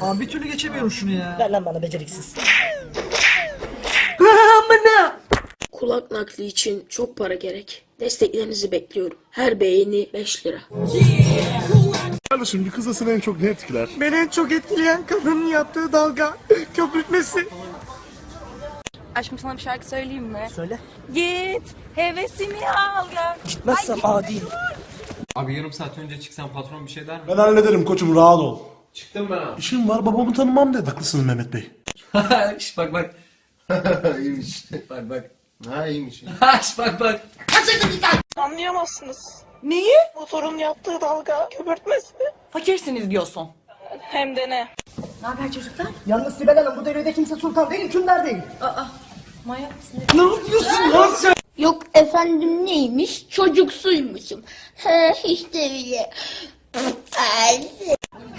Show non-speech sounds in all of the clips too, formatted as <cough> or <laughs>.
Abi bir türlü geçemiyorum şunu ya. Ver lan bana beceriksiz. Kulak nakli için çok para gerek. Desteklerinizi bekliyorum. Her beğeni 5 lira. Kardeşim bir kızı seni en çok ne etkiler? Beni en çok etkileyen kadının yaptığı dalga köpürtmesi. Aşkım sana bir şarkı söyleyeyim mi? Söyle. Git hevesimi al ya. Gitmezsem adi. Abi yarım saat önce çıksam patron bir şey der mi? Ben hallederim koçum rahat ol. Çıktım ben abi. İşim var babamı tanımam dedi. Haklısınız Mehmet Bey. <laughs> Şş, bak bak. <laughs> iyiymiş. Bak bak. Ha iyiymiş. <laughs> Şş, bak bak. Anlayamazsınız. Neyi? Motorun yaptığı dalga köpürtmesi. Fakirsiniz diyorsun. Hem de ne? Ne haber çocuklar? Yalnız Sibel Hanım bu devirde kimse sultan değil, hükümdar değil. Manyak mısın? Ne yapıyorsun lan sen? Yok efendim neymiş? Çocuksuymuşum. He işte bile.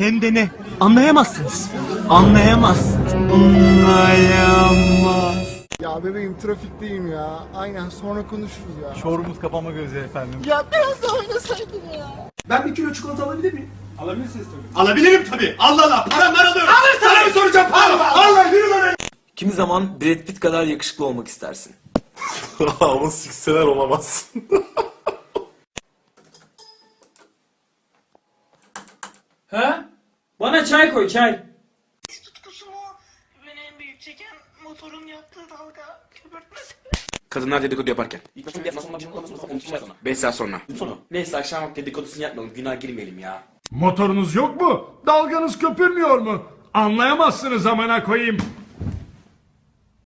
Hem de ne? Anlayamazsınız. Anlayamaz. Anlayamaz. Ya bebeğim trafikteyim ya. Aynen sonra konuşuruz ya. Şorumuz kapama gözü efendim. Ya biraz daha oynasaydın ya. Ben bir kilo çikolata alabilir miyim? Alabilirsiniz tabii. Alabilirim tabii. Allah Allah. Param var alıyorum. Alır sana mı soracağım? Allah Allah. Yürü lan. Kimi zaman Brad Pitt kadar yakışıklı olmak istersin. <laughs> Ama sikseler olamaz. Ha? Bana çay koy çay. Tutkusu mu? Beni en büyük çeken motorun yaptığı dalga köpürtmesi. Kadınlar dedikodu yaparken. 5 saat sonra. Sonra. Neyse akşam dedikodusunu yapmayalım. Günah girmeyelim ya. Motorunuz yok mu? Dalganız köpürmüyor mu? Anlayamazsınız amına koyayım.